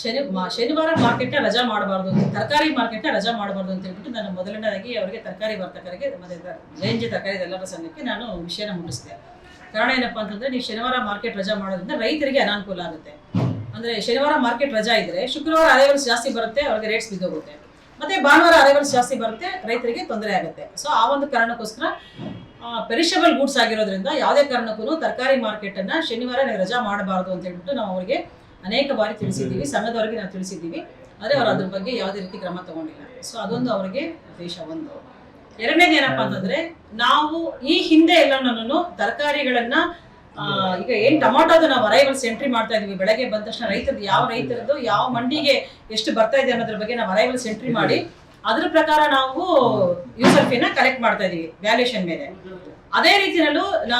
ಶನಿ ಶನಿವಾರ ಮಾರ್ಕೆಟ್ನ ರಜಾ ಮಾಡಬಾರ್ದು ಅಂತ, ತರಕಾರಿ ಮಾರ್ಕೆಟ್ನ ರಜಾ ಮಾಡಬಾರ್ದು ಅಂತ ಹೇಳ್ಬಿಟ್ಟು ನಾನು ಮೊದಲನೇದಾಗಿ ಅವರಿಗೆ ತರಕಾರಿ ವರ್ತಕರಿಗೆ ಮತ್ತೆ ಜಯಂಜಿ ತರಕಾರಿ ಎಲ್ಲರ ಸಂಘಕ್ಕೆ ನಾನು ವಿಷಯನ ಮುಟ್ಟಿಸಿದೆ. ಕಾರಣ ಏನಪ್ಪಾ ಅಂತಂದ್ರೆ ನೀವು ಶನಿವಾರ ಮಾರ್ಕೆಟ್ ರಜಾ ಮಾಡೋದ್ರಿಂದ ರೈತರಿಗೆ ಅನಾನುಕೂಲ ಆಗುತ್ತೆ. ಅಂದ್ರೆ ಶನಿವಾರ ಮಾರ್ಕೆಟ್ ರಜಾ ಇದ್ರೆ ಶುಕ್ರವಾರ ಅರೈವಲ್ಸ್ ಜಾಸ್ತಿ ಬರುತ್ತೆ, ಅವ್ರಿಗೆ ರೇಟ್ಸ್ ಬಿದ್ದೋಗುತ್ತೆ. ಮತ್ತೆ ಭಾನುವಾರ ಅರೈವಲ್ಸ್ ಜಾಸ್ತಿ ಬರುತ್ತೆ, ರೈತರಿಗೆ ತೊಂದರೆ ಆಗುತ್ತೆ. ಸೊ ಆ ಒಂದು ಕಾರಣಕ್ಕೋಸ್ಕರ ಪೆರಿಷಬಲ್ ಗೂಡ್ಸ್ ಆಗಿರೋದ್ರಿಂದ ಯಾವುದೇ ಕಾರಣಕ್ಕೂ ತರಕಾರಿ ಮಾರ್ಕೆಟ್ ಅನ್ನ ಶನಿವಾರ ನೀವು ರಜಾ ಮಾಡಬಾರದು ಅಂತ ಹೇಳ್ಬಿಟ್ಟು ನಾವು ಅವರಿಗೆ ಅನೇಕ ಬಾರಿ ತಿಳಿಸಿದ್ದೀವಿ ಸಂಘದವರೆಗೆ ನಾವು ತಿಳಿಸಿದ್ದೀವಿ. ಆದರೆ ಅವರು ಅದ್ರ ಬಗ್ಗೆ ಯಾವುದೇ ರೀತಿ ಕ್ರಮ ತಗೊಂಡಿಲ್ಲ. ಸೊ ಅದೊಂದು ಅವರಿಗೆ ಉದ್ದೇಶ ಒಂದು. ಎರಡನೇದು ಏನಪ್ಪಾ ಅಂತಂದ್ರೆ ನಾವು ಈ ಹಿಂದೆ ಎಲ್ಲ ನಾನು ತರಕಾರಿಗಳನ್ನ ಈಗ ಏನ್ ಟೊಮಾಟೋದು ನಾವು ಅರೈವಲ್ಸ್ ಎಂಟ್ರಿ ಮಾಡ್ತಾ ಇದೀವಿ ಬೆಳಗ್ಗೆ ಬಂದ ತಕ್ಷಣ ರೈತರದ್ದು ಯಾವ ರೈತರದ್ದು ಯಾವ ಮಂಡಿಗೆ ಎಷ್ಟು ಬರ್ತಾ ಇದೆ ಅನ್ನೋದ್ರ ಬಗ್ಗೆ ನಾವು ಅರೈವಲ್ಸ್ ಎಂಟ್ರಿ ಮಾಡಿ ಅದ್ರ ಪ್ರಕಾರ ನಾವು ಯೂಸರ್ ಫೀನ ಕಲೆಕ್ಟ್ ಮಾಡ್ತಾ ಇದೀವಿ ವ್ಯಾಲ್ಯೂಷನ್ ಮೇಲೆ. ಅದೇ ರೀತಿಯಲ್ಲೂ ನಾ,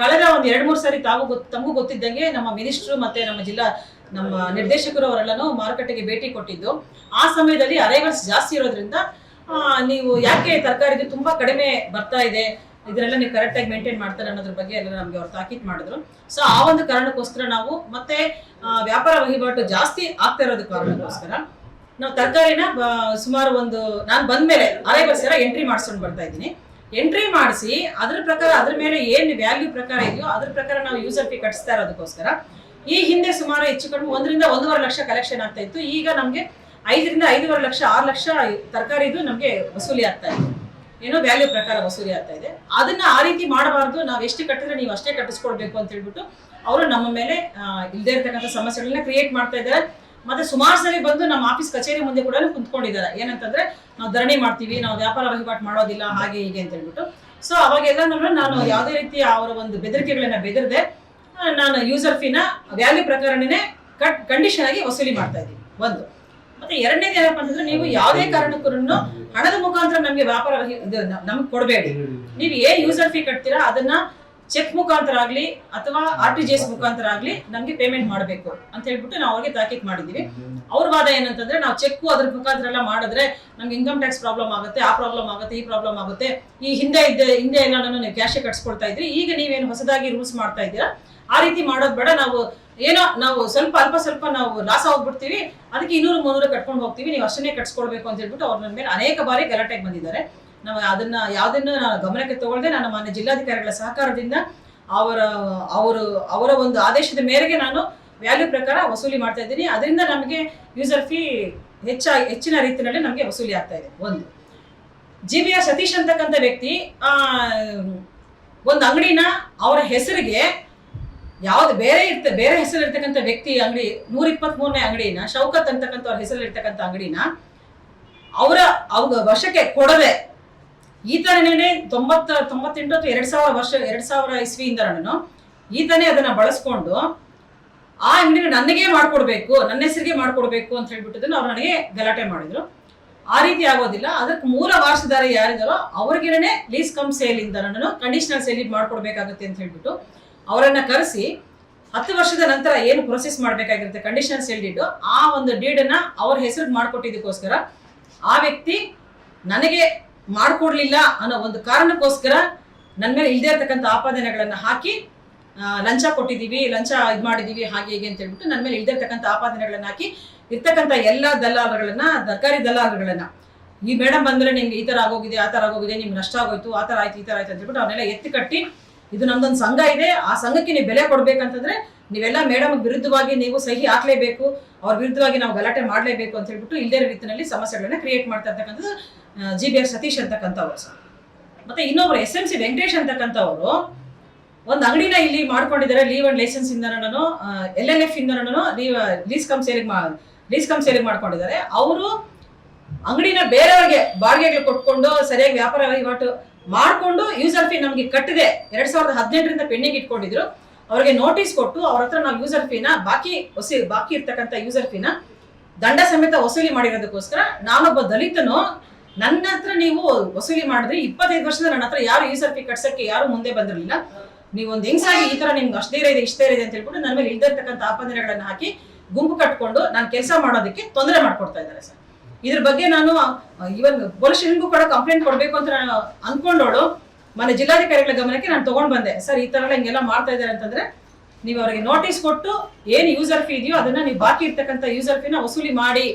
ಕಳೆದ ಒಂದ್ ಎರಡ್ ಮೂರು ಸಾರಿ ತಾವು ತಮಗೂ ಗೊತ್ತಿದ್ದಂಗೆ ನಮ್ಮ ಮಿನಿಸ್ಟ್ರು ಮತ್ತೆ ನಮ್ಮ ಜಿಲ್ಲಾ, ನಮ್ಮ ನಿರ್ದೇಶಕರು ಅವರೆಲ್ಲನೂ ಮಾರುಕಟ್ಟೆಗೆ ಭೇಟಿ ಕೊಟ್ಟಿದ್ದು. ಆ ಸಮಯದಲ್ಲಿ ಅರೈವಲ್ಸ್ ಜಾಸ್ತಿ ಇರೋದ್ರಿಂದ ನೀವು ಯಾಕೆ ತರಕಾರಿದು ತುಂಬಾ ಕಡಿಮೆ ಬರ್ತಾ ಇದೆ, ಇದನ್ನೆಲ್ಲ ನೀವು ಕರೆಕ್ಟಾಗಿ ಮೇಂಟೈನ್ ಮಾಡ್ತಾರೆ ಅನ್ನೋದ್ರ ಬಗ್ಗೆ ಎಲ್ಲ ನಮಗೆ ಅವ್ರು ತಾಕೀತ್ ಮಾಡಿದ್ರು. ಸೊ ಆ ಒಂದು ಕಾರಣಕ್ಕೋಸ್ಕರ ನಾವು ಮತ್ತೆ ವ್ಯಾಪಾರ ವಹಿವಾಟು ಜಾಸ್ತಿ ಆಗ್ತಾ ಇರೋದಕ್ಕೆ ನಾವು ತರಕಾರಿನ ಸುಮಾರು ಒಂದು, ನಾನು ಬಂದ್ಮೇಲೆ ಅರೆ ಎಲ್ಲ ಎಂಟ್ರಿ ಮಾಡಿಸ್ಕೊಂಡು ಬರ್ತಾ ಇದ್ದೀನಿ. ಎಂಟ್ರಿ ಮಾಡಿಸಿ, ಅದ್ರ ಪ್ರಕಾರ, ಅದ್ರ ಮೇಲೆ ಏನು ವ್ಯಾಲ್ಯೂ ಪ್ರಕಾರ ಇದೆಯೋ, ಅದ್ರ ಪ್ರಕಾರ ನಾವು ಯೂಸರ್ ಫೀ ಕಟ್ಸ್ತಾ ಇರೋದಕ್ಕೋಸ್ಕರ, ಈ ಹಿಂದೆ ಸುಮಾರು ಹೆಚ್ಚು ಕಡಿಮೆ ಒಂದರಿಂದ ಒಂದೂವರೆ ಲಕ್ಷ ಕಲೆಕ್ಷನ್ ಆಗ್ತಾ ಇತ್ತು. ಈಗ ನಮಗೆ ಐದರಿಂದ ಐದೂವರೆ ಲಕ್ಷ, ಆರು ಲಕ್ಷ ತರಕಾರಿದು ನಮಗೆ ವಸೂಲಿ ಆಗ್ತಾ ಇದೆ. ಏನೋ ವ್ಯಾಲ್ಯೂ ಪ್ರಕಾರ ವಸೂಲಿ ಆಗ್ತಾ ಇದೆ. ಅದನ್ನ ಆ ರೀತಿ ಮಾಡಬಾರ್ದು. ನಾವು ಎಷ್ಟು ಕಟ್ಟಿದ್ರೆ ನೀವು ಅಷ್ಟೇ ಕಟ್ಟಿಸ್ಕೊಳ್ಬೇಕು ಅಂತ ಹೇಳ್ಬಿಟ್ಟು, ಅವರು ನಮ್ಮ ಮೇಲೆ ಇಲ್ಲದೇ ಇರ್ತಕ್ಕಂಥ ಸಮಸ್ಯೆಗಳನ್ನ ಕ್ರಿಯೇಟ್ ಮಾಡ್ತಾ ಇದ್ದಾರೆ. ಮತ್ತೆ ಸುಮಾರು ಸರಿ ಬಂದು ನಮ್ಮ ಆಫೀಸ್ ಕಚೇರಿ ಮುಂದೆ ಕೂಡ ಕುಂತ್ಕೊಂಡಿದ್ದಾರೆ. ಏನಂತಂದ್ರೆ ನಾವು ಧರಣಿ ಮಾಡ್ತೀವಿ ನಾವು ವ್ಯಾಪಾರ ವಹಿವಾಟು ಮಾಡೋದಿಲ್ಲ ಹಾಗೆ ಹೀಗೆ ಅಂತ ಹೇಳ್ಬಿಟ್ಟು. ಸೊ ಅವಾಗೆಲ್ಲ ನಾನು ಯಾವುದೇ ರೀತಿ ಅವರ ಒಂದು ಬೆದರಿಕೆಗಳನ್ನ ಬೆದರದೆ ನಾನು ಯೂಸರ್ ಫೀನ ವ್ಯಾಲ್ಯೂ ಪ್ರಕಾರನೇ ಕಟ್ ಕಂಡೀಷನ್ ಆಗಿ ವಸೂಲಿ ಮಾಡ್ತಾ ಇದ್ದೀನಿ. ಒಂದು. ಮತ್ತೆ ಎರಡನೇದು ಏನಪ್ಪಾ ಅಂತಂದ್ರೆ ನೀವು ಯಾವುದೇ ಕಾರಣಕ್ಕೂ ಹಣದ ಮುಖಾಂತರ ನಮಗೆ ವ್ಯಾಪಾರ ನಮ್ಗೆ ಕೊಡಬೇಡಿ. ನೀವು ಏನ್ ಯೂಸರ್ ಫೀ ಕಟ್ತೀರಾ ಅದನ್ನ ಚೆಕ್ ಮುಖಾಂತರ ಆಗ್ಲಿ ಅಥವಾ ಆರ್ ಟಿ ಜಿ ಎಸ್ ಮುಖಾಂತರ ಆಗ್ಲಿ ನಮ್ಗೆ ಪೇಮೆಂಟ್ ಮಾಡಬೇಕು ಅಂತ ಹೇಳ್ಬಿಟ್ಟು ನಾವು ಅವ್ರಿಗೆ ತಾಕೀತ್ ಮಾಡಿದೀವಿ ಅವ್ರ ವಾದ ಏನಂತಂದ್ರೆ ನಾವು ಚೆಕ್ ಅದ್ರ ಮುಖಾಂತರ ಎಲ್ಲ ಮಾಡಿದ್ರೆ ನಮ್ಗೆ ಇನ್ಕಮ್ ಟ್ಯಾಕ್ಸ್ ಪ್ರಾಬ್ಲಮ್ ಆಗುತ್ತೆ, ಆ ಪ್ರಾಬ್ಲಮ್ ಆಗುತ್ತೆ, ಈ ಪ್ರಾಬ್ಲಮ್ ಆಗುತ್ತೆ. ಈ ಹಿಂದೆ ಇದ್ದ, ಹಿಂದೆ ಎಲ್ಲ ನೀವು ಕ್ಯಾಶೇ ಕಟ್ಸ್ಕೊಳ್ತಾ ಇದ್ರಿ. ಈಗ ನೀವೇನು ಹೊಸದಾಗಿ ರೂಲ್ಸ್ ಮಾಡ್ತಾ ಇದ್ದೀರಾ? ಆ ರೀತಿ ಮಾಡೋದು ಬೇಡ. ನಾವು ಏನೋ ನಾವು ಸ್ವಲ್ಪ ಅಲ್ಪ ಸ್ವಲ್ಪ ನಾವು ಲಾಸ್ ಹೋಗ್ಬಿಡ್ತೀವಿ ಅದಕ್ಕೆ ಇನ್ನೂರು ಮುನ್ನೂರು ಕಟ್ಕೊಂಡು ಹೋಗ್ತೀವಿ. ನೀವು ಅಷ್ಟನ್ನೇ ಕಟ್ಸ್ಕೊಳ್ಬೇಕು ಅಂತ ಹೇಳ್ಬಿಟ್ಟು ಅವ್ರ ಮೇಲೆ ಅನೇಕ ಬಾರಿ ಗಲಾಟೆಗೆ ಬಂದಿದ್ದಾರೆ. ನಾವು ಅದನ್ನ ಯಾವುದನ್ನು ನಾನು ಗಮನಕ್ಕೆ ತಗೊಳ್ದೆ ನಾನು ಮಾನ್ಯ ಜಿಲ್ಲಾಧಿಕಾರಿಗಳ ಸಹಕಾರದಿಂದ ಅವರ, ಅವರು, ಅವರ ಒಂದು ಆದೇಶದ ಮೇರೆಗೆ ನಾನು ವ್ಯಾಲ್ಯೂ ಪ್ರಕಾರ ವಸೂಲಿ ಮಾಡ್ತಾ ಇದ್ದೀನಿ. ಅದರಿಂದ ನಮಗೆ ಯೂಸರ್ ಫೀ ಹೆಚ್ಚಾಗಿ ಹೆಚ್ಚಿನ ರೀತಿಯಲ್ಲಿ ನಮಗೆ ವಸೂಲಿ ಆಗ್ತಾ ಇದೆ. ಒಂದು. ಜಿ ಬಿ ಆರ್ ಸತೀಶ್ ಅಂತಕ್ಕಂಥ ವ್ಯಕ್ತಿ ಒಂದು ಅಂಗಡಿನ ಅವರ ಹೆಸರಿಗೆ ಯಾವ್ದು ಬೇರೆ ಇರ್ತ, ಬೇರೆ ಹೆಸರು ಇರ್ತಕ್ಕಂಥ ವ್ಯಕ್ತಿ ಅಂಗಡಿ ನೂರ ಇಪ್ಪತ್ತ್ ಮೂರನೇ ಅಂಗಡಿನ, ಶೌಕತ್ ಅಂತಕ್ಕಂಥ ಅವ್ರ ಹೆಸರಲ್ಲಿ ಇರ್ತಕ್ಕಂಥ ಅಂಗಡಿನ, ಅವರ ಅವ್ರ ವರ್ಷಕ್ಕೆ ಕೊಡದೆ ಈ ತರನೇ ತೊಂಬತ್ತ, ತೊಂಬತ್ತೆಂಟು ಅಥವಾ ಎರಡು ಸಾವಿರ ವರ್ಷ, ಎರಡು ಸಾವಿರ ಇಸ್ವಿಯಿಂದ ನಾನು ಈತನೇ ಅದನ್ನ ಬಳಸ್ಕೊಂಡು ಆ ಅಂಗಡಿನ ನನಗೆ ಮಾಡಿಕೊಡ್ಬೇಕು, ನನ್ನ ಹೆಸರಿಗೆ ಮಾಡಿಕೊಡ್ಬೇಕು ಅಂತ ಹೇಳ್ಬಿಟ್ಟಿದ್ದನ್ನು ಅವ್ರು ನನಗೆ ಗಲಾಟೆ ಮಾಡಿದ್ರು. ಆ ರೀತಿ ಆಗೋದಿಲ್ಲ. ಅದಕ್ಕೆ ಮೂಲ ವಾರಸುದಾರ ಯಾರಿದಾರೋ ಅವ್ರಿಗೇನೆ ಲೀಸ್ ಕಮ್ ಸೇಲ್ ಇಂದ ನಾನು ಕಂಡೀಷನಲ್ ಸೇಲ್ ಮಾಡ್ಕೊಡ್ಬೇಕಾಗುತ್ತೆ ಅಂತ ಹೇಳ್ಬಿಟ್ಟು ಅವರನ್ನು ಕರೆಸಿ ಹತ್ತು ವರ್ಷದ ನಂತರ ಏನು ಪ್ರೊಸೆಸ್ ಮಾಡಬೇಕಾಗಿರುತ್ತೆ ಕಂಡೀಷನಲ್ ಸೇಲ್ ಡೀಡು ಆ ಒಂದು ಡೀಡನ್ನು ಅವ್ರ ಹೆಸರಿಗೆ ಮಾಡಿಕೊಟ್ಟಿದ್ದಕ್ಕೋಸ್ಕರ ಆ ವ್ಯಕ್ತಿ ನನಗೆ ಮಾಡಿಕೊಡ್ಲಿಲ್ಲ ಅನ್ನೋ ಒಂದು ಕಾರಣಕ್ಕೋಸ್ಕರ ನನ್ನ ಮೇಲೆ ಇಲ್ಲದೇ ಇರತಕ್ಕಂಥ ಆಪಾದನೆಗಳನ್ನು ಹಾಕಿ ಲಂಚ ಕೊಟ್ಟಿದ್ದೀವಿ ಲಂಚ ಇದು ಮಾಡಿದ್ದೀವಿ ಹಾಗೆ ಹೀಗೆ ಅಂತ ಹೇಳ್ಬಿಟ್ಟು ನನ್ನ ಮೇಲೆ ಇಲ್ಲದೇ ಇರತಕ್ಕಂಥ ಆಪಾದನೆಗಳನ್ನು ಹಾಕಿ, ಇರ್ತಕ್ಕಂಥ ಎಲ್ಲ ದಲ್ಲಾಳಗಳನ್ನ ಸರ್ಕಾರಿ ದಲ್ಲಾಳಗಳನ್ನ, ಈ ಮೇಡಮ್ ಬಂದ್ರೆ ನಿಮ್ಗೆ ಈ ತರ ಆಗೋಗಿದೆ, ಆ ತರ ಆಗೋಗಿದೆ, ನಿಮ್ಗೆ ನಷ್ಟ ಆಗೋಯ್ತು, ಆ ತರ ಆಯ್ತು, ಈ ತರ ಆಯ್ತು ಅಂತ ಹೇಳ್ಬಿಟ್ಟು ಅವನ್ನೆಲ್ಲ ಎತ್ತಿ ಕಟ್ಟಿ, ಇದು ನಮ್ದೊಂದು ಸಂಘ ಇದೆ, ಆ ಸಂಘಕ್ಕೆ ನೀವು ಬೆಲೆ ಕೊಡ್ಬೇಕಂತಂದ್ರೆ ನೀವೆಲ್ಲ ಮೇಡಮ್ ವಿರುದ್ಧವಾಗಿ ನೀವು ಸಹಿ ಹಾಕ್ಲೇಬೇಕು, ಅವ್ರ ವಿರುದ್ಧವಾಗಿ ನಾವು ಗಲಾಟೆ ಮಾಡಲೇಬೇಕು ಅಂತ ಹೇಳ್ಬಿಟ್ಟು ಇಲ್ಲದೇ ರೀತಿಯಲ್ಲಿ ಸಮಸ್ಯೆಗಳನ್ನ ಕ್ರಿಯೇಟ್ ಮಾಡ್ತಾ ಇರ್ತಕ್ಕಂಥದ್ದು ಜಿ ಬಿ ಆರ್ ಸತೀಶ್ ಅಂತಕ್ಕಂಥವ್ರು ಸರ್. ಮತ್ತೆ ಇನ್ನೊಬ್ರು ಎಸ್ ಎಂ ಸಿ ವೆಂಕಟೇಶ್ ಅಂತಕ್ಕಂಥವ್ರು, ಒಂದು ಅಂಗಡಿನ ಇಲ್ಲಿ ಮಾಡ್ಕೊಂಡಿದ್ದಾರೆ ಲೀವ್ ಅಂಡ್ ಲೈಸೆನ್ಸ್ ಇಂದ ನಾನು ಎಲ್ ಎಲ್ ಎಫ್ ಇಂದ ನನ್ನನ್ನು leave lease cum selling lease cum selling ಮಾಡ್ಕೊಂಡಿದ್ದಾರೆ. ಅವರು ಅಂಗಡಿನ ಬೇರೆಯವರಿಗೆ ಬಾಡಿಗೆಗಳು ಕೊಟ್ಕೊಂಡು ಸರಿಯಾಗಿ ವ್ಯಾಪಾರ ವಹಿವಾಟು ಮಾಡಿಕೊಂಡು ಯೂಸರ್ ಫೀ ನಮಗೆ ಕಟ್ಟಿದೆ. ಎರಡ್ ಸಾವಿರದ ಹದಿನೆಂಟರಿಂದ ಪೆಂಡಿಂಗ್ ಇಟ್ಕೊಂಡಿದ್ರು. ಅವರಿಗೆ ನೋಟಿಸ್ ಕೊಟ್ಟು ಅವ್ರ ಹತ್ರ ನಾವು ಯೂಸರ್ ಫೀನ ಬಾಕಿ ವಸಿ ಬಾಕಿ ಇರ್ತಕ್ಕಂಥ ಯೂಸರ್ ಫೀನ ದಂಡ ಸಮೇತ ವಸೂಲಿ ಮಾಡಿರೋದಕ್ಕೋಸ್ಕರ ನಾನೊಬ್ಬ ದಲಿತನು ನನ್ನ ಹತ್ರ ನೀವು ವಸೂಲಿ ಮಾಡಿದ್ರೆ ಇಪ್ಪತ್ತೈದು ವರ್ಷದ ನನ್ನ ಹತ್ರ ಯಾರು ಯೂಸರ್ ಫೀ ಕಟ್ಸಕ್ಕೆ, ಯಾರು ಮುಂದೆ ಬಂದಿರಲಿಲ್ಲ. ನೀವು ಒಂದು ಹೆಂಗ್ಸಾಗಿ ಈ ತರ ನಿಮ್ಗೆ ಅಷ್ಟೇ ಇದೆ, ಇಷ್ಟೇ ಇದೆ ಅಂತ ಹೇಳ್ಬಿಟ್ಟು ನನ್ನ ಮೇಲೆ ಇಲ್ದಿರ್ತಕ್ಕಂಥ ಆಪಾದನೆಗಳನ್ನ ಹಾಕಿ ಗುಂಪು ಕಟ್ಕೊಂಡು ನಾನು ಕೆಲಸ ಮಾಡೋದಕ್ಕೆ ತೊಂದರೆ ಮಾಡ್ಕೊಡ್ತಾ ಇದ್ದಾರೆ ಸರ್. ಇದ್ರ ಬಗ್ಗೆ ನಾನು ಇವನ್ ಪೊಲೀಸ್ ಸ್ಟೇಷನ್ಗೂ ಕೂಡ ಕಂಪ್ಲೇಂಟ್ ಕೊಡಬೇಕು ಅಂತ ನಾನು ಅನ್ಕೊಂಡೋಳು. ಮನೆ ಜಿಲ್ಲಾಧಿಕಾರಿಗಳ ಗಮನಕ್ಕೆ ನಾನು ತಗೊಂಡ್ ಬಂದೆ. ಸರ್, ಈ ತರ ಎಲ್ಲ ಹಿಂಗೆಲ್ಲ ಮಾಡ್ತಾ ಇದ್ದಾರೆ ಅಂತಂದ್ರೆ ನೀವು ಅವರಿಗೆ ನೋಟಿಸ್ ಕೊಟ್ಟು ಏನು ಯೂಸರ್ ಫೀ ಇದೆಯೋ ಅದನ್ನ ನೀವು ಬಾಕಿ ಇರ್ತಕ್ಕಂಥ ಯೂಸರ್ ಫೀನ ವಸೂಲಿ ಮಾಡಿ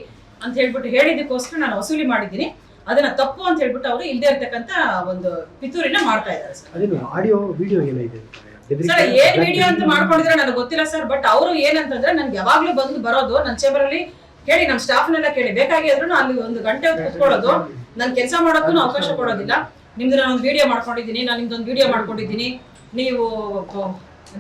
ಅಂತ ಹೇಳ್ಬಿಟ್ಟು ಹೇಳಿದ್ದಕ್ಕೋಸ್ಕರ ನಾನು ವಸೂಲಿ ಮಾಡಿದ್ದೀನಿ. ಅದನ್ನ ತಪ್ಪು ಅಂತ ಹೇಳ್ಬಿಟ್ಟು ಅವರು ಇಲ್ಲದೆ ಇರ್ತಕ್ಕಂತ ಒಂದು ಪಿತೂರಿನ ಮಾಡ್ತಾ ಇದ್ದಾರೆ ಸರ್. ಅದೇನು ಆಡಿಯೋ ವಿಡಿಯೋ ಏನಿದೆ ಸರ್ ಏನ್ ವಿಡಿಯೋ ಅಂತ ಮಾಡ್ಕೊಂಡಿದ್ರೆ ನನಗೆ ಗೊತ್ತಿಲ್ಲ ಸರ್ ಬಟ್ ಅವರು ಏನಂತಂದ್ರೆ ನನ್ಗೆ ಯಾವಾಗ್ಲೂ ಬಂದು ಬರೋದು ನನ್ನ ಚೇಂಬರ್ ಅಲ್ಲಿ ಕೇಳಿ ನಮ್ಮ ಸ್ಟಾಫ್ನೆಲ್ಲ ಕೇಳಿ. ಬೇಕಾಗಿದ್ರು ಅಲ್ಲಿ ಒಂದು ಗಂಟೆ ಹೊತ್ತು ಕುತ್ಕೊಳ್ಳೋದು. ನನ್ ಕೆಲಸ ಮಾಡೋಕ್ಕೂ ಅವಕಾಶ ಕೊಡೋದಿಲ್ಲ. ನಿಮ್ದು ನಾನು ಒಂದು ವಿಡಿಯೋ ಮಾಡ್ಕೊಂಡಿದ್ದೀನಿ ನಾನು ನಿಮ್ದೊಂದು ವಿಡಿಯೋ ಮಾಡ್ಕೊಂಡಿದ್ದೀನಿ. ನೀವು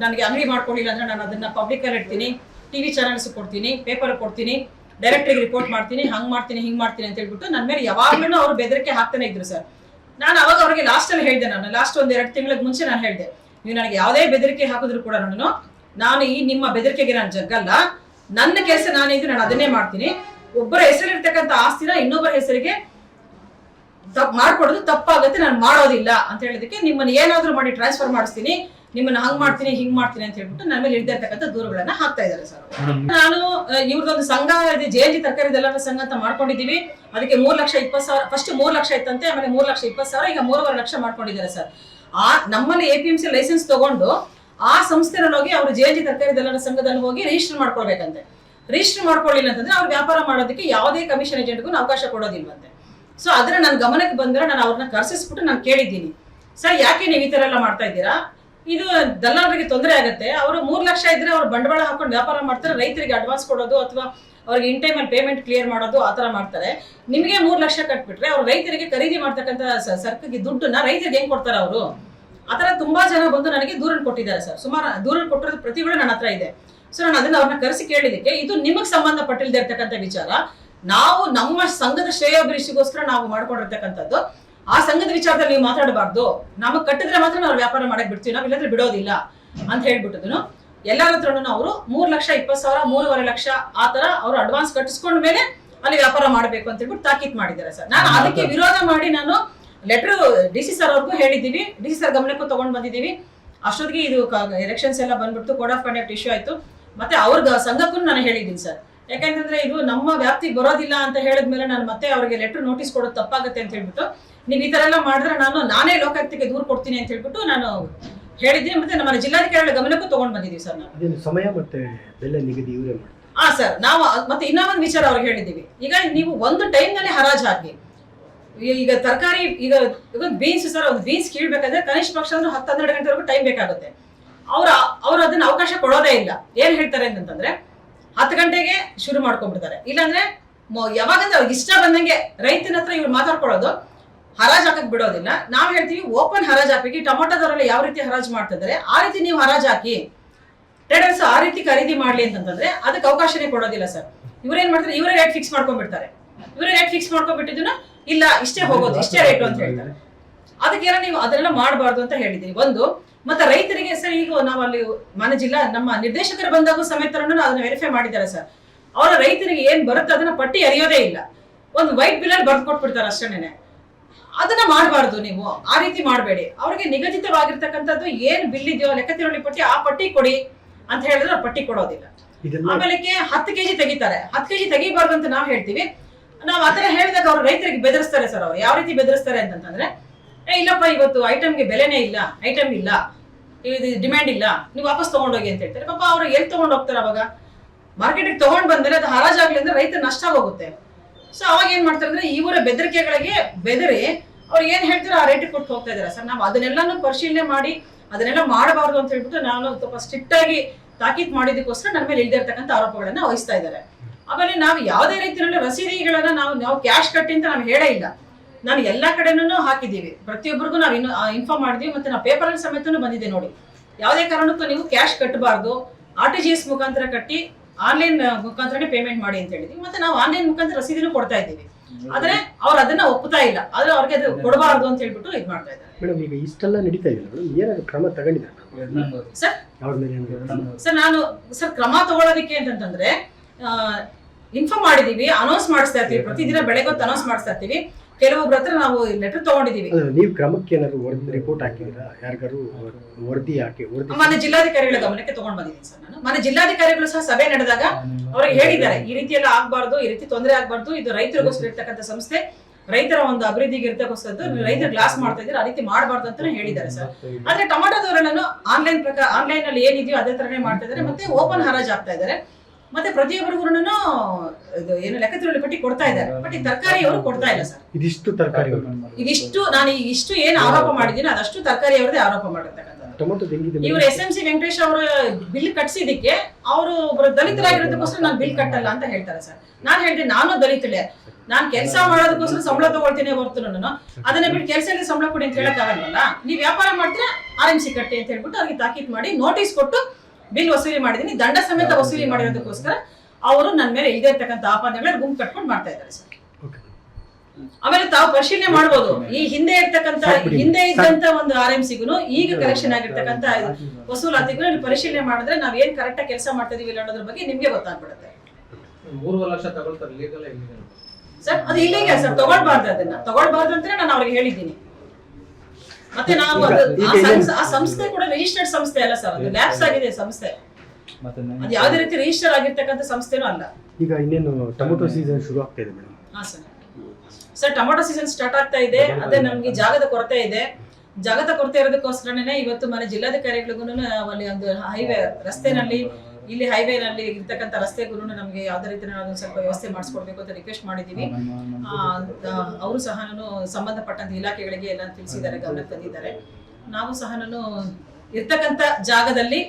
ನನಗೆ ಅಂಗಡಿ ಮಾಡ್ಕೊಂಡಿಲ್ಲ ಅಂದ್ರೆ ನಾನು ಅದನ್ನ ಪಬ್ಲಿಕ್ ಅಲ್ಲಿ ಇಡ್ತೀನಿ. ಟಿವಿ ಚಾನಲ್ಸ್ ಕೊಡ್ತೀನಿ ಪೇಪರ್ ಕೊಡ್ತೀನಿ. ಡೈರೆಕ್ಟ್ರಿಗೆ ರಿಪೋರ್ಟ್ ಮಾಡ್ತೀನಿ, ಹಂಗ್ ಮಾಡ್ತೀನಿ, ಹಿಂಗ್ ಮಾಡ್ತೀನಿ ಅಂತ ಹೇಳ್ಬಿಟ್ಟು ನನ್ನ ಮೇಲೆ ಯಾವಾಗ್ಲೂ ಅವ್ರು ಬೆದರಿಕೆ ಹಾಕ್ತಾನೆ ಇದ್ರು ಸರ್ ನಾನು ಅವಾಗ ಅವ್ರಿಗೆ ಲಾಸ್ಟ್ ಅಲ್ಲಿ ಹೇಳಿದೆ ನಾನು. ಲಾಸ್ಟ್ ಒಂದ್ ಎರಡು ತಿಂಗಳ ಮುಂಚೆ ನಾನು ಹೇಳಿದೆ. ನೀವು ನನಗೆ ಯಾವುದೇ ಬೆದರಿಕೆ ಹಾಕಿದ್ರು ಕೂಡ ನಾನು ನಾನು ಈ ನಿಮ್ಮ ಬೆದರಿಕೆಗೆ ನಾನು ಜಗ್ಗಲ್ಲ. ನನ್ನ ಕೆಲಸ ನಾನಿದ್ದು ನಾನು ಅದನ್ನೇ ಮಾಡ್ತೀನಿ. ಒಬ್ಬರ ಹೆಸರಿರ್ತಕ್ಕಂಥ ಆಸ್ತಿನ ಇನ್ನೊಬ್ಬರ ಹೆಸರಿಗೆ ತಪ್ಪು ಮಾಡ್ಕೊಡೋದು ತಪ್ಪಾಗುತ್ತೆ, ನಾನು ಮಾಡೋದಿಲ್ಲ ಅಂತ ಹೇಳಿದಕ್ಕೆ ನಿಮ್ಮನ್ನ ಏನಾದ್ರೂ ಮಾಡಿ ಟ್ರಾನ್ಸ್ಫರ್ ಮಾಡಿಸ್ತೀನಿ. ನಿಮ್ಮನ್ನ ಹಂಗ್ ಮಾಡ್ತೀನಿ, ಹಿಂಗ್ ಮಾಡ್ತೀನಿ ಅಂತ ಹೇಳ್ಬಿಟ್ಟು ನನ್ನ ಮೇಲೆ ಇರ್ತಕ್ಕಂಥ ದೂರುಗಳನ್ನ ಹಾಕ್ತಾ ಇದ್ದಾರೆ ಸರ್ ನಾನು ಇವ್ರದೊಂದು ಸಂಘ ಇದೆ, ಜೆ ಎನ್ ಜಿ ತರಕಾರಿ ಎಲ್ಲರ ಸಂಘ ಅಂತ ಮಾಡ್ಕೊಂಡಿದೀವಿ ಅದಕ್ಕೆ ಮೂರ್ ಲಕ್ಷ ಇಪ್ಪತ್ತು ಸಾವಿರ ಫಸ್ಟ್ ಮೂರ್ ಲಕ್ಷ ಇತ್ತಂತೆ, ಆಮೇಲೆ ಮೂರ್ ಲಕ್ಷ ಇಪ್ಪತ್ತು ಸಾವಿರ, ಈಗ ಮೂರುವರೆ ಲಕ್ಷ ಮಾಡ್ಕೊಂಡಿದ್ದಾರೆ ಸರ್. ಆ, ನಮ್ಮಲ್ಲಿ A P M C license ತಗೊಂಡು ಆ ಸಂಸ್ಥೆನಲ್ಲಿ ಹೋಗಿ ಅವರು ಜೆ ಎನ್ ಜಿ ತರಕಾರಿ ದಲ್ಲಾಳ ಸಂಘದಲ್ಲಿ ಹೋಗಿ ರಿಜಿಸ್ಟರ್ ಮಾಡ್ಕೊಳ್ಬೇಕಂತೆ. ರಿಜಿಸ್ಟರ್ ಮಾಡ್ಕೊಳ್ಳಿಲ್ಲ ಅಂತಂದ್ರೆ ಅವ್ರು ವ್ಯಾಪಾರ ಮಾಡೋದಕ್ಕೆ ಯಾವುದೇ ಕಮಿಷನ್ ಏಜೆಂಟ್ಗೂ ಅವಕಾಶ ಕೊಡೋದಿಲ್ವಂತೆ. ಸೊ ಅದನ್ನ ನನ್ನ ಗಮನಕ್ಕೆ ಬಂದ್ರೆ ನಾನು ಅವ್ರನ್ನ ಕರ್ಸಿಸ್ಬಿಟ್ಟು ನಾನು ಕೇಳಿದ್ದೀನಿ. ಸರ್, ಯಾಕೆ ನೀವು ಈ ಥರ ಎಲ್ಲ ಮಾಡ್ತಾ ಇದ್ದೀರಾ? ಇದು ದಲ್ಲಾಳರಿಗೆ ತೊಂದರೆ ಆಗುತ್ತೆ. ಅವರು ಮೂರು ಲಕ್ಷ ಇದ್ರೆ ಅವ್ರು ಬಂಡವಾಳ ಹಾಕೊಂಡು ವ್ಯಾಪಾರ ಮಾಡ್ತಾರೆ, ರೈತರಿಗೆ ಅಡ್ವಾನ್ಸ್ ಕೊಡೋದು ಅಥವಾ ಅವ್ರಿಗೆ ಇನ್ ಟೈಮಲ್ಲಿ ಪೇಮೆಂಟ್ ಕ್ಲಿಯರ್ ಮಾಡೋದು ಆ ತರ ಮಾಡ್ತಾರೆ. ನಿಮಗೆ ಮೂರು ಲಕ್ಷ ಕಟ್ಬಿಟ್ರೆ ಅವ್ರು ರೈತರಿಗೆ ಖರೀದಿ ಮಾಡ್ತಕ್ಕಂಥ ಸರ್ಕಿಗೆ ಸರ್ಕಾರಿ ದುಡ್ಡನ್ನ ರೈತರಿಗೆ ಹೆಂಗ್ ಕೊಡ್ತಾರೆ ಅವರು? ಆತರ ತುಂಬಾ ಜನ ಬಂದು ನನಗೆ ದೂರನ್ನು ಕೊಟ್ಟಿದ್ದಾರೆ ಸರ್. ಸುಮಾರು ದೂರನ್ನು ಕೊಟ್ಟಿರೋದು ಪ್ರತಿಗಳು ನನ್ನ ಹತ್ರ ಇದೆ. ಸೊ ನಾನು ಅದನ್ನ ಅವ್ರನ್ನ ಕರೆಸಿ ಕೇಳಿದಕ್ಕೆ ಇದು ನಿಮಗೆ ಸಂಬಂಧಪಟ್ಟಿಲ್ದೇ ಇರ್ತಕ್ಕಂಥ ವಿಚಾರ. ನಾವು ನಮ್ಮ ಸಂಘದ ಶ್ರೇಯೋಭಿವೃದ್ಧಿಗೋಸ್ಕರ ನಾವು ಮಾಡ್ಕೊಂಡಿರ್ತಕ್ಕಂಥದ್ದು. ಆ ಸಂಘದ ವಿಚಾರದಲ್ಲಿ ನೀವು ಮಾತಾಡಬಾರ್ದು. ನಮಗೆ ಕಟ್ಟಿದ್ರೆ ಮಾತ್ರ ನಾವು ವ್ಯಾಪಾರ ಮಾಡಕ್ ಬಿಡ್ತೀವಿ. ನಾವು ಇಲ್ಲಾಂದ್ರೆ ಬಿಡೋದಿಲ್ಲ ಅಂತ ಹೇಳ್ಬಿಟ್ಟಿದ್ರು ಎಲ್ಲರ ಹತ್ರನು ಅವರು ಮೂರ್ ಲಕ್ಷ ಇಪ್ಪತ್ತು ಸಾವಿರ ಮೂರುವರೆ ಲಕ್ಷ ಆ ತರ ಅವರು ಅಡ್ವಾನ್ಸ್ ಕಟ್ಟಿಸ್ಕೊಂಡ ಮೇಲೆ ಅಲ್ಲಿ ವ್ಯಾಪಾರ ಮಾಡಬೇಕು ಅಂತ ಹೇಳ್ಬಿಟ್ಟು ತಾಕೀತ್ ಮಾಡಿದ್ದಾರೆ ಸರ್. ನಾನು ಅದಕ್ಕೆ ವಿರೋಧ ಮಾಡಿ ನಾನು ಲೆಟರ್ ಡಿ ಸಿ ಸರ್ ಅವ್ರಿಗೂ ಹೇಳಿದ್ದೀವಿ. ಡಿ ಸಿ ಸರ್ ಗಮನಕ್ಕೂ ತಗೊಂಡ್ ಬಂದಿದ್ದೀವಿ. ಅಷ್ಟೊತ್ತಿಗೆ ಇದು ಎಲೆಕ್ಷನ್ಸ್ ಎಲ್ಲ ಬಂದ್ಬಿಟ್ಟು ಕೋಡ್ ಆಫ್ ಕಂಡಕ್ಟ್ ಇಶ್ಯೂ ಆಯ್ತು. ಮತ್ತೆ ಅವ್ರ ಸಂಘಕ್ಕೂ ನಾನು ಹೇಳಿದ್ದೀನಿ ಸರ್. ಯಾಕಂತಂದ್ರೆ ಇದು ನಮ್ಮ ವ್ಯಾಪ್ತಿಗೆ ಬರೋದಿಲ್ಲ ಅಂತ ಹೇಳಿದ್ಮೇಲೆ ನಾನು ಮತ್ತೆ ಅವರಿಗೆ ಲೆಟರ್ ನೋಟಿಸ್ ಕೊಡೋದು ತಪ್ಪಾಗುತ್ತೆ ಅಂತ ಹೇಳ್ಬಿಟ್ಟು ನೀವು ಈ ಥರ ಎಲ್ಲ ಮಾಡಿದ್ರೆ ನಾನು ನಾನೇ ಲೋಕಾಯುಕ್ತಕ್ಕೆ ದೂರು ಕೊಡ್ತೀನಿ ಅಂತ ಹೇಳ್ಬಿಟ್ಟು ನಾನು ಹೇಳಿದ್ದೀನಿ ಮತ್ತೆ ನಮ್ಮ ಜಿಲ್ಲಾಧಿಕಾರಿಗಳ ಗಮನಕ್ಕೂ ತಗೊಂಡ್ ಬಂದಿದ್ದೀವಿ ಸರ್ ನಾವು. ಅದೇನು ಸಮಯ ಮತ್ತೆ ಬೆಲೆ ನಿಗದಿ ಇವರೇ ಮಾಡಿ. ಹಾ ಸರ್ ನಾವು ಮತ್ತೆ ಇನ್ನೊಂದು ಒಂದು ವಿಚಾರ ಅವ್ರಿಗೆ ಹೇಳಿದ್ದೀವಿ. ಈಗ ನೀವು ಒಂದು ಟೈಮ್ನಲ್ಲಿ ಹರಾಜು ಹಾಕಿ ಈಗ ತರಕಾರಿ ಈಗ ಈಗ ಬೀನ್ಸ್ ಸರ್ ಒಂದು ಬೀನ್ಸ್ ಕೀಳ್ಬೇಕಾದ್ರೆ ಕನಿಷ್ಠ ಪಕ್ಷ ಅಂದ್ರೆ ಹತ್ತು ಹನ್ನೆರಡು ಗಂಟೆವರೆಗೂ ಟೈಮ್ ಬೇಕಾಗುತ್ತೆ. ಅವ್ರ ಅವ್ರು ಅದನ್ನ ಅವಕಾಶ ಕೊಡೋದೇ ಇಲ್ಲ. ಏನ್ ಹೇಳ್ತಾರೆ ಅಂತಂದ್ರೆ ಹತ್ತು ಗಂಟೆಗೆ ಶುರು ಮಾಡ್ಕೊಂಡ್ಬಿಡ್ತಾರೆ. ಇಲ್ಲಾಂದ್ರೆ ಯಾವಾಗಂದ್ರೆ ಅವ್ರಿಗೆ ಇಷ್ಟ ಬಂದಂಗೆ ರೈತನ ಹತ್ರ ಇವ್ರು ಮಾತಾಡ್ಕೊಳ್ಳೋದು. ಹರಾಜ್ ಹಾಕಕ್ ಬಿಡೋದಿಲ್ಲ. ನಾವ್ ಹೇಳ್ತೀವಿ ಓಪನ್ ಹರಾಜ್ ಹಾಕಿ ಟೊಮೊಟೊದವರೆಲ್ಲ ಯಾವ ರೀತಿ ಹರಾಜ್ ಮಾಡ್ತಿದ್ದಾರೆ, ಆ ರೀತಿ ನೀವು ಹರಾಜ್ ಹಾಕಿ ಟ್ರೇಡರ್ಸ್ ಆ ರೀತಿ ಖರೀದಿ ಮಾಡ್ಲಿ ಅಂತಂದ್ರೆ ಅದಕ್ಕೆ ಅವಕಾಶನೇ ಕೊಡೋದಿಲ್ಲ ಸರ್. ಇವ್ರೇನ್ ಮಾಡ್ತಾರೆ, ಇವರೇ ರೇಟ್ ಫಿಕ್ಸ್ ಮಾಡ್ಕೊಂಡ್ಬಿಡ್ತಾರೆ. ಇವರೇ ರೇಟ್ ಫಿಕ್ಸ್ ಮಾಡ್ಕೊಂಡ್ಬಿಟ್ಟಿದ್ದನ್ನ ಇಲ್ಲ, ಇಷ್ಟೇ ಹೋಗೋದು, ಇಷ್ಟೇ ರೇಟು ಅಂತ ಹೇಳ್ತಾರೆ. ಅದಕ್ಕೆಲ್ಲ ನೀವು ಅದನ್ನೆಲ್ಲ ಮಾಡಬಾರ್ದು ಅಂತ ಹೇಳಿದ್ದೀನಿ ಒಂದು, ಮತ್ತೆ ರೈತರಿಗೆ ಸರ್, ಈಗ ನಾವು ಅಲ್ಲಿ ಮನೆ ಜಿಲ್ಲಾ, ನಮ್ಮ ನಿರ್ದೇಶಕರು ಬಂದಾಗೂ ಸಮೇತರನ್ನು ಅದನ್ನ ವೆರಿಫೈ ಮಾಡಿದ್ದಾರೆ ಸರ್. ಅವರ ರೈತರಿಗೆ ಏನ್ ಬರುತ್ತೆ ಅದನ್ನ ಪಟ್ಟಿ ಅರಿಯೋದೇ ಇಲ್ಲ. ಒಂದು ವೈಟ್ ಬಿಲ್ಲಲ್ಲಿ ಬರ್ದು ಕೊಟ್ಬಿಡ್ತಾರೆ ಅಷ್ಟೇನೆ ಅದನ್ನ ಮಾಡಬಾರ್ದು ನೀವು. ಆ ರೀತಿ ಮಾಡಬೇಡಿ. ಅವ್ರಿಗೆ ನಿಗದಿತವಾಗಿರ್ತಕ್ಕಂಥದ್ದು ಏನ್ ಬಿಲ್ ಇದೆಯೋ ಲೆಕ್ಕ ತಿರುಳಿ ಪಟ್ಟಿ ಆ ಪಟ್ಟಿ ಕೊಡಿ ಅಂತ ಹೇಳಿದ್ರೆ ಅವ್ರು ಪಟ್ಟಿ ಕೊಡೋದಿಲ್ಲ. ಆಮೇಲೆ ಹತ್ತು ಕೆಜಿ ತೆಗಿತಾರೆ. ಹತ್ತು ಕೆಜಿ ತೆಗಿಬಾರ್ದು ಅಂತ ನಾವು ಹೇಳ್ತೀವಿ. ನಾವು ಆತರ ಹೇಳಿದಾಗ ಅವ್ರು ರೈತರಿಗೆ ಬೆದರಿಸ್ತಾರೆ ಸರ್ ಅವ್ರು. ಯಾವ ರೀತಿ ಬೆದರಿಸ್ತಾರೆ ಅಂತಂದ್ರೆ ಏ ಇಲ್ಲಪ್ಪ ಇವತ್ತು ಐಟಮ್ಗೆ ಬೆಲೆನೇ ಇಲ್ಲ ಐಟಮ್ ಇಲ್ಲ ಇದು ಡಿಮ್ಯಾಂಡ್ ಇಲ್ಲ ನೀವು ವಾಪಸ್ ತಗೊಂಡೋಗಿ ಅಂತ ಹೇಳ್ತಾರೆ. ಪಾಪ ಅವ್ರು ಎಲ್ಲಿ ತಗೊಂಡು ಹೋಗ್ತಾರೆ ಅವಾಗ? ಮಾರ್ಕೆಟಿಗೆ ತಗೊಂಡ್ ಬಂದ್ರೆ ಅದು ಹರಾಜಾಗ್ಲಿ ಅಂದ್ರೆ ರೈತ ನಷ್ಟ ಹೋಗುತ್ತೆ. ಸೊ ಅವಾಗ ಏನ್ ಮಾಡ್ತಾರೆ ಅಂದ್ರೆ ಇವರ ಬೆದರಿಕೆಗಳಿಗೆ ಬೆದರಿ ಅವ್ರು ಏನ್ ಹೇಳ್ತಾರೋ ಆ ರೇಟಿಗೆ ಕೊಟ್ಟು ಹೋಗ್ತಾ ಇದಾರೆ ಸರ್, ನಾವು ಅದನ್ನೆಲ್ಲಾನು ಪರಿಶೀಲನೆ ಮಾಡಿ, ಅದನ್ನೆಲ್ಲ ಮಾಡಬಾರ್ದು ಅಂತ ಹೇಳ್ಬಿಟ್ಟು ನಾನು ಸ್ವಲ್ಪ ಸ್ಟ್ರಿಕ್ಟ್ ಆಗಿ ತಾಕೀತ್ ಮಾಡಿದಕ್ಕೋಸ್ಕರ ನನ್ನ ಮೇಲೆ ಇರ್ತಕ್ಕಂಥ ಆರೋಪಗಳನ್ನ ವಹಿಸ್ತಾ ಇದ್ದಾರೆ. ಆಮೇಲೆ ನಾವು ಯಾವುದೇ ರೀತಿಯಲ್ಲಿ ರಸೀದಿಗಳನ್ನ ನಾವು ನಾವು ಕ್ಯಾಶ್ ಕಟ್ಟಿ ಅಂತ ನಾವು ಹೇಳೇ ಇಲ್ಲ. ನಾನು ಎಲ್ಲಾ ಕಡೆನೂ ಹಾಕಿದ್ದೀವಿ. ಪ್ರತಿಯೊಬ್ಬರಿಗೂ ನಾವು ಇನ್ನು ಇನ್ಫಾರ್ಮ್ ಮಾಡಿದ್ವಿ ಮತ್ತೆ ನಾವು ಪೇಪರ್ ಸಮೇತನೂ ಬಂದಿದೆ ನೋಡಿ. ಯಾವುದೇ ಕಾರಣಕ್ಕೂ ನೀವು ಕ್ಯಾಶ್ ಕಟ್ಟಬಾರ್ದು ಆರ್ ಟಿ ಜಿ ಎಸ್ ಮುಖಾಂತರ ಕಟ್ಟಿ ಆನ್ಲೈನ್ ಮುಖಾಂತರನೇ ಪೇಮೆಂಟ್ ಮಾಡಿ ಅಂತ ಹೇಳಿದ್ವಿ. ಮತ್ತೆ ನಾವು ಆನ್ಲೈನ್ ಮುಖಾಂತರ ರಸೀದಿನೂ ಕೊಡ್ತಾ ಇದ್ದೀವಿ. ಆದ್ರೆ ಅವ್ರು ಅದನ್ನ ಒಪ್ಪುತ್ತಾ ಇಲ್ಲ. ಆದ್ರೆ ಅವ್ರಿಗೆ ಅದು ಕೊಡಬಾರ್ದು ಅಂತ ಹೇಳ್ಬಿಟ್ಟು ಇದು ಮಾಡ್ತಾ ಇದ್ದಾರೆ. ಮೇಡಮ್ ಈಗ ಇಷ್ಟೆಲ್ಲ ನಡೀತಾ ಇದೆ ಮೇಡಮ್ ಏನಾದ್ರು ಕ್ರಮ ತಗೊಂಡಿದ್ದಾರೆ ಸರ್ ಸರ್ ನಾನು ಸರ್ ಕ್ರಮ ತಗೊಳ್ಳೋದಕ್ಕೆ ಅಂತಂತಂದ್ರೆ ಇನ್ಫಾರ್ಮ್ ಮಾಡಿದೀವಿ ಅನೌನ್ಸ್ ಮಾಡಿಸ್ತಾ ಇರ್ತೀವಿ. ಪ್ರತಿದಿನ ಬೆಳಗ್ಗೆ ಹೊತ್ತು ಅನೌನ್ಸ್ ಮಾಡಿಸ್ತಾ ಇರ್ತೀವಿ. ಕೆಲವೊಬ್ರ ಹತ್ರ ನಾವು ಲೆಟರ್ ತಗೊಂಡಿದೀವಿ. ನೀವು ಕ್ರಮಕ್ಕೆ ಏನಾದ್ರು ವರದಿ ರಿಪೋರ್ಟ್ ಹಾಕಿದ್ದೀರಾ? ಯಾರಿಗಾರು ವರದಿ ಹಾಕಿ ವರದಿ ಮನೆ ಜಿಲ್ಲಾಧಿಕಾರಿಗಳ ಗಮನಕ್ಕೆ ತಗೊಂಡ್ ಬಂದಿದ್ದೀನಿ ಸರ್ ನಾನು. ಮನೆ ಜಿಲ್ಲಾಧಿಕಾರಿಗಳು ಸಹ ಸಭೆ ನಡೆದಾಗ ಅವ್ರಿಗೆ ಹೇಳಿದ್ದಾರೆ ಈ ರೀತಿ ಎಲ್ಲ ಆಗ್ಬಾರ್ದು ಈ ರೀತಿ ತೊಂದರೆ ಆಗ್ಬಾರ್ದು ಇದು ರೈತರಿಗೋಸ್ಕರ ಇರ್ತಕ್ಕಂಥ ಸಂಸ್ಥೆ ರೈತರ ಒಂದು ಅಭಿವೃದ್ಧಿಗೆ ಇರ್ತಕ್ಕಂಥದ್ದು ರೈತರು ಗ್ಲಾಸ್ ಮಾಡ್ತಾ ಇದ್ರೆ ಆ ರೀತಿ ಮಾಡಬಾರ್ದು ಅಂತಾನೆ ಹೇಳಿದ್ದಾರೆ ಸರ್. ಆದ್ರೆ ಟೊಮಾಟೋ ಧೋರಣನು ಆನ್ಲೈನ್ ಪ್ರಕಾರ ಆನ್ಲೈನ್ ಅಲ್ಲಿ ಏನಿದೆಯೋ ಅದೇ ತರನೇ ಮಾಡ್ತಾ ಇದ್ದಾರೆ ಮತ್ತೆ ಓಪನ್ ಹರಾಜ್ ಆಗ್ತಾ ಇದ್ದಾರೆ. ಮತ್ತೆ ಪ್ರತಿಯೊಬ್ಬರಿಗೂ ಇದು ಏನು ಲೆಕ್ಕತಿರುಳಿ ಪಟ್ಟಿ ಕೊಡ್ತಾ ಇದ್ದಾರೆ. ಬಟ್ ಈ ತರಕಾರಿ ಅವರು ಕೊಡ್ತಾ ಇಲ್ಲ ಸರ್. ಇದಿಷ್ಟು ತರಕಾರಿ ಇದಿಷ್ಟು ನಾನು ಈ ಇಷ್ಟು ಏನು ಆರೋಪ ಮಾಡಿದ್ದೀನಿ ಅದಷ್ಟು ತರಕಾರಿ ಅವ್ರದೇ ಆರೋಪ ಮಾಡಿರ್ತಕ್ಕಂಥದ್ದು. ಇವರು ಎಸ್ ಎಂ ಸಿ ವೆಂಕಟೇಶ್ ಅವರು ಬಿಲ್ ಕಟ್ಸಿದಕ್ಕೆ ಅವರು ದಲಿತರಾಗಿರೋದಕ್ಕೋಸ್ಕರ ನಾನು ಬಿಲ್ ಕಟ್ಟಲ್ಲ ಅಂತ ಹೇಳ್ತಾರೆ ಸರ್. ನಾನು ಹೇಳಿದೆ ನಾನು ದಲಿತಳೆ. ನಾನು ಕೆಲಸ ಮಾಡೋದಕ್ಕೋಸ್ಕರ ಸಂಬಳ ತಗೊಳ್ತೀನಿ ಹೊರತು ನಾನು ಅದನ್ನ ಬಿಟ್ಟು ಕೆಲಸ ಇಲ್ಲದೆ ಸಂಬಳ ಕೊಡಿ ಅಂತ ಹೇಳಕ್ ಆಗಲ್ವಲ್ಲ ನೀವು ವ್ಯಾಪಾರ ಮಾಡ್ತೀರಾ ಆರ್ ಎಂ ಸಿ ಕಟ್ಟಿ ಅಂತ ಹೇಳ್ಬಿಟ್ಟು ಅವ್ರಿಗೆ ತಾಕೀತ್ ಮಾಡಿ ನೋಟಿಸ್ ಕೊಟ್ಟು ಬಿಲ್ ವಸೂಲಿ ಮಾಡಿದೀನಿ ದಂಡ ಸಮೇತ ವಸೂಲಿ ಮಾಡಿರೋದಕ್ಕೋಸ್ಕರ ಅವರು ನನ್ನ ಮೇಲೆ ಇದೇ ಇರ್ತಕ್ಕಂಥ ಆಪಾದನೆಗಳ ಗುಂಪು ಕಟ್ಕೊಂಡು ಮಾಡ್ತಾ ಇದ್ದಾರೆ ಸರ್. ಆಮೇಲೆ ತಾವು ಪರಿಶೀಲನೆ ಮಾಡಬಹುದು ಈ ಹಿಂದೆ ಇರ್ತಕ್ಕಂತ ಹಿಂದೆ ಇದ್ದಂತ ಒಂದು ಆರ್ ಎಂ ಸಿಗೂ ಈಗ ಕಲೆಕ್ಷನ್ ಆಗಿರ್ತಕ್ಕಂತ ವಸೂಲಾತಿಗೂ ನೀವು ಪರಿಶೀಲನೆ ಮಾಡಿದ್ರೆ ನಾವ್ ಏನ್ ಕರೆಕ್ಟ್ ಆಗಿ ಕೆಲಸ ಮಾಡ್ತಾ ಇದೀವಿ ಇಲ್ಲ ಅನ್ನೋದ್ರ ಬಗ್ಗೆ ನಿಮ್ಗೆ ಗೊತ್ತಾಗ್ಬಿಡುತ್ತೆ. ಸರ್ ಅದು ಇಲ್ಲಿಗೆ ಸರ್ ತಗೊಳ್ಬಾರ್ದು ಅದನ್ನ. ತಗೊಳ್ಬಾರ್ದು ಅಂತ ನಾನು ಅವ್ರಿಗೆ ಹೇಳಿದ್ದೀನಿ. ಮತ್ತೆ ನಾವು ಅದು ಆ ಸಂಸ್- ಆ ಸಂಸ್ಥೆ ಕೂಡ ರಿಜಿಸ್ಟರ್ಡ್ ಸಂಸ್ಥೆ ಅಲ್ಲ ಸರ್ ಅದು ಲ್ಯಾಬ್ಸ್ ಆಗಿದೆ ಸಂಸ್ಥೆ. ಅದು ಯಾವುದೇ ರೀತಿ ರಿಜಿಸ್ಟರ್ ಆಗಿರ್ತಕ್ಕಂಥ ಸಂಸ್ಥೆನೂ ಅಲ್ಲ. ಈಗ ಇನ್ನೇನು ಟೊಮೊಟೊ ಸೀಸನ್ ಶುರು ಆಗ್ತಾ ಇದೆ ಮೇಡಮ್? ಹಾ sir. Sir tomato season start ಆಗ್ತಾ ಇದೆ. ಅದೇ ನಮ್ಗೆ ಜಾಗದ ಕೊರತೆ ಇದೆ. ಜಾಗದ ಕೊರತೆ ಇರೋದಕ್ಕೋಸ್ಕರನೇ ಇವತ್ತು ಮನೆ ಜಿಲ್ಲಾಧಿಕಾರಿಗಳಿಗೂ ಅಲ್ಲಿ ಒಂದು ಹೈವೇ ರಸ್ತೆನಲ್ಲಿ ಇಲ್ಲಿ ಹೈವೇನಲ್ಲಿ ಇರ್ತಕ್ಕಂಥ ರಸ್ತೆಗೂ ನಮಗೆ ಯಾವ್ದೇ ರೀತಿ ನಾವು ಸ್ವಲ್ಪ ವ್ಯವಸ್ಥೆ ಮಾಡಿಸ್ಕೊಡ್ಬೇಕು ಅಂತ ರಿಕ್ವೆಸ್ಟ್ ಮಾಡಿದ್ದೀವಿ ಅವರು ಸಹ ನಾನು ಸಂಬಂಧಪಟ್ಟಂತ ಇಲಾಖೆಗಳಿಗೆ ಎಲ್ಲ ತಿಳಿಸಿದ್ದಾರೆ ಗಮನಕ್ಕೆ ತಂದಿದ್ದಾರೆ. ನಾವು ಸಹ ನಾನು ಇರ್ತಕ್ಕಂಥ ಜಾಗದಲ್ಲಿ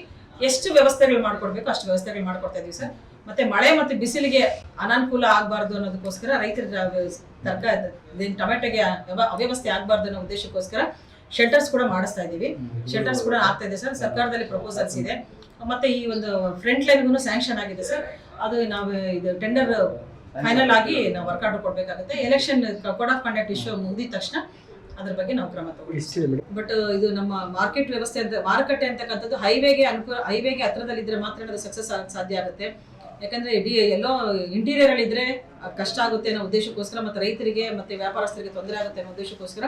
ಎಷ್ಟು ವ್ಯವಸ್ಥೆಗಳು ಮಾಡ್ಕೊಡ್ಬೇಕು ಅಷ್ಟು ವ್ಯವಸ್ಥೆಗಳು ಮಾಡ್ಕೊಡ್ತಾ ಇದೀವಿ ಸರ್. ಮತ್ತೆ ಮಳೆ ಮತ್ತು ಬಿಸಿಲಿಗೆ ಅನಾನುಕೂಲ ಆಗಬಾರ್ದು ಅನ್ನೋದಕ್ಕೋಸ್ಕರ ರೈತರ ತರಕಾರಿ ಟೊಮೆಟೊಗೆ ಅವ್ಯ- ಅವ್ಯವಸ್ಥೆ ಆಗಬಾರ್ದು ಅನ್ನೋ ಉದ್ದೇಶಕ್ಕೋಸ್ಕರ ಶೆಲ್ಟರ್ಸ್ ಕೂಡ ಮಾಡಿಸ್ತಾ ಇದೀವಿ. ಶೆಲ್ಟರ್ಸ್ ಕೂಡ ಆಗ್ತಾ ಇದೆ ಸರ್. ಸರ್ಕಾರದಲ್ಲಿ ಪ್ರಪೋಸಲ್ಸ್ ಇದೆ. ಮತ್ತೆ ಈ ಒಂದು ಫ್ರಂಟ್ ಲೈನ್ಗೂ ಸ್ಯಾಂಕ್ಷನ್ ಆಗಿದೆ ಸರ್ ಅದು ನಾವು ಇದು ಟೆಂಡರ್ ಫೈನಲ್ ಆಗಿ ನಾವು ವರ್ಕೌಟ್ ಕೊಡಬೇಕಾಗುತ್ತೆ. Election code of conduct issue ಮುಗಿದ ತಕ್ಷಣ ಅದ್ರ ಬಗ್ಗೆ ನಾವು ಕ್ರಮ ತಗೊಳ್ತೀವಿ. ಬಟ್ ಇದು ನಮ್ಮ ಮಾರ್ಕೆಟ್ ವ್ಯವಸ್ಥೆ ಅಂತ ಮಾರುಕಟ್ಟೆ ಅಂತಕ್ಕಂಥದ್ದು ಹೈವೇಗೆ ಅನುಕೂಲ ಹೈವೇಗೆ ಹತ್ರದಲ್ಲಿದ್ರೆ ಮಾತ್ರ ಅದು ಸಕ್ಸಸ್ ಆಗಕ್ಕೆ ಸಾಧ್ಯ ಆಗುತ್ತೆ. ಯಾಕಂದ್ರೆ ಇಡೀ ಎಲ್ಲೋ ಇಂಟೀರಿಯರ್ ಅಲ್ಲಿ ಇದ್ರೆ ಕಷ್ಟ ಆಗುತ್ತೆ ಅನ್ನೋ ಉದ್ದೇಶಕ್ಕೋಸ್ಕರ ಮತ್ತೆ ರೈತರಿಗೆ ಮತ್ತೆ ವ್ಯಾಪಾರಸ್ಥರಿಗೆ ತೊಂದರೆ ಆಗುತ್ತೆ ಅನ್ನೋ ಉದ್ದೇಶಕ್ಕೋಸ್ಕರ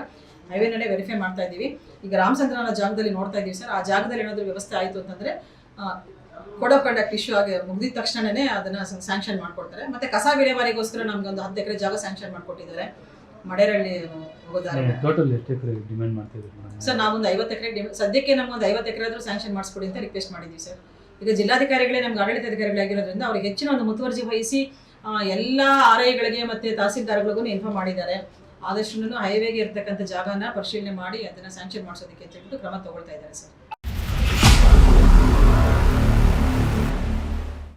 ನಡೆ ವೆರಿಫೈ ಮಾಡ್ತಾ ಇದ್ದೀವಿ. ಈಗ ರಾಮಚಂದ್ರನ ಜಾಗದಲ್ಲಿ ನೋಡ್ತಾ ಇದೀವಿ ಸರ್ ಆ ಜಾಗದಲ್ಲಿ ಏನಾದರೂ ವ್ಯವಸ್ಥೆ ಆಯಿತು ಅಂತಂದ್ರೆ ಕೋಡ್ ಕಂಡಕ್ಟ್ ಇಶ್ಯೂ ಆಗಿ ಮುಗಿದ ತಕ್ಷಣನೇ ಅದನ್ನ ಸ್ಯಾಂಕ್ಷನ್ ಮಾಡ್ಕೊಡ್ತಾರೆ. ಮತ್ತೆ ಕಸ ವಿಲೇವಾರಿಗೋಸ್ಕರ ನಮ್ಗೆ ಒಂದು ಹತ್ತು ಎಕರೆ ಜಾಗ ಸ್ಯಾಂಕ್ಷನ್ ಮಾಡ್ಕೊಟ್ಟಿದ್ದಾರೆ. ಮಡೇರಳ್ಳಿ ಹೋಗೋದಾರೆ ಟೋಟಲ್ ಎಷ್ಟು ಎಕರೆ ಡಿಮ್ಯಾಂಡ್ ಮಾಡ್ತಿದ್ರು ಸರ್ ನಾವೊಂದು ಐವತ್ತು ಎಕರೆ ಸದ್ಯಕ್ಕೆ ನಮ್ಗೊಂದು ಐವತ್ತು ಎಕರೆ ಆದ್ರೂ ಸ್ಯಾಂಕ್ಷನ್ ಮಾಡಿಸ್ಕೊಡಿ ಅಂತ ರಿಕ್ವೆಸ್ಟ್ ಮಾಡಿದ್ವಿ ಸರ್. ಈಗ ಜಿಲ್ಲಾಧಿಕಾರಿಗಳೇ ನಮ್ಗೆ ಆಡಳಿತಾಧಿಕಾರಿಗಳಾಗಿರೋದ್ರಿಂದ ಅವ್ರಿಗೆ ಹೆಚ್ಚಿನ ಒಂದು ಮುತುವರ್ಜಿ ವಹಿಸಿ ಎಲ್ಲ ಆರ್ ಐಗಳಿಗೆ ಮತ್ತೆ ತಹಸೀಲ್ದಾರ್ಗಳಿಗೂ ಇನ್ಫಾರ್ಮ್ ಮಾಡಿದ್ದಾರೆ. ಆದಷ್ಟು ಹೈವೇಗೆ ಇರ್ತಕ್ಕಂಥ ಜಾಗನ ಪರಿಶೀಲನೆ ಮಾಡಿ ಅದನ್ನ ಸ್ಯಾಂಕ್ಷನ್ ಮಾಡಿಸೋದಕ್ಕೆ ಅಂತ ಹೇಳ್ಬಿಟ್ಟು ಕ್ರಮ ತಗೊಳ್ತಾ ಇದ್ದಾರೆ ಸರ್.